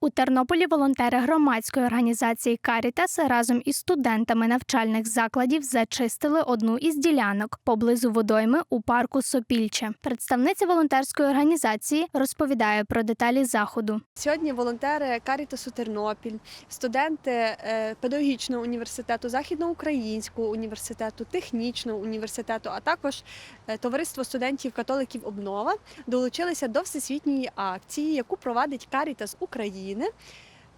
У Тернополі волонтери громадської організації Карітас разом із студентами навчальних закладів зачистили одну із ділянок поблизу водойми у парку Сопільче. Представниця волонтерської організації розповідає про деталі заходу. Сьогодні волонтери Карітасу Тернопіль, студенти е, педагогічного університету, західноукраїнського університету, технічного університету, а також е, товариство студентів католиків Обнова долучилися до всесвітньої акції, яку провадить Карітас України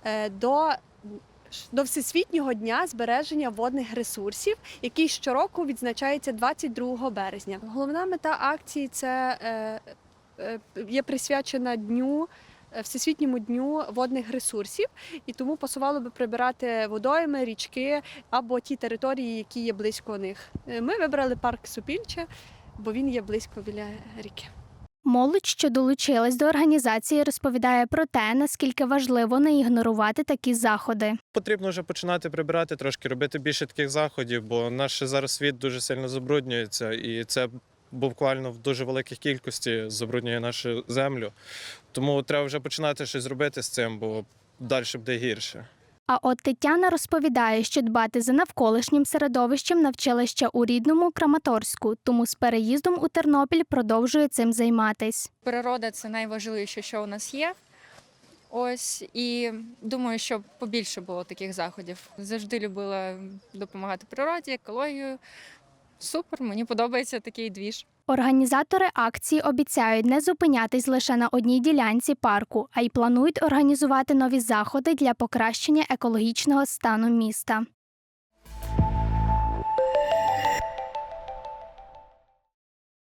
е, до до Всесвітнього дня збереження водних ресурсів, який щороку відзначається 22 березня. Головна мета акції це е, е, є присвячена дню Всесвітньому дню водних ресурсів, і тому пасувало би прибирати водойми, річки або ті території, які є близько них. Ми вибрали парк Супільче, бо він є близько біля ріки. Молодь, що долучилась до організації, розповідає про те, наскільки важливо не ігнорувати такі заходи. Потрібно вже починати прибирати трошки, робити більше таких заходів, бо наш зараз світ дуже сильно забруднюється, і це буквально в дуже великій кількості забруднює нашу землю. Тому треба вже починати щось робити з цим, бо далі буде гірше. А от Тетяна розповідає, що дбати за навколишнім середовищем навчила ще у рідному Краматорську, тому з переїздом у Тернопіль продовжує цим займатись. Природа це найважливіше, що у нас є. Ось і думаю, що побільше було таких заходів. Завжди любила допомагати природі, екологію. Супер, мені подобається такий двіж. Організатори акції обіцяють не зупинятись лише на одній ділянці парку, а й планують організувати нові заходи для покращення екологічного стану міста.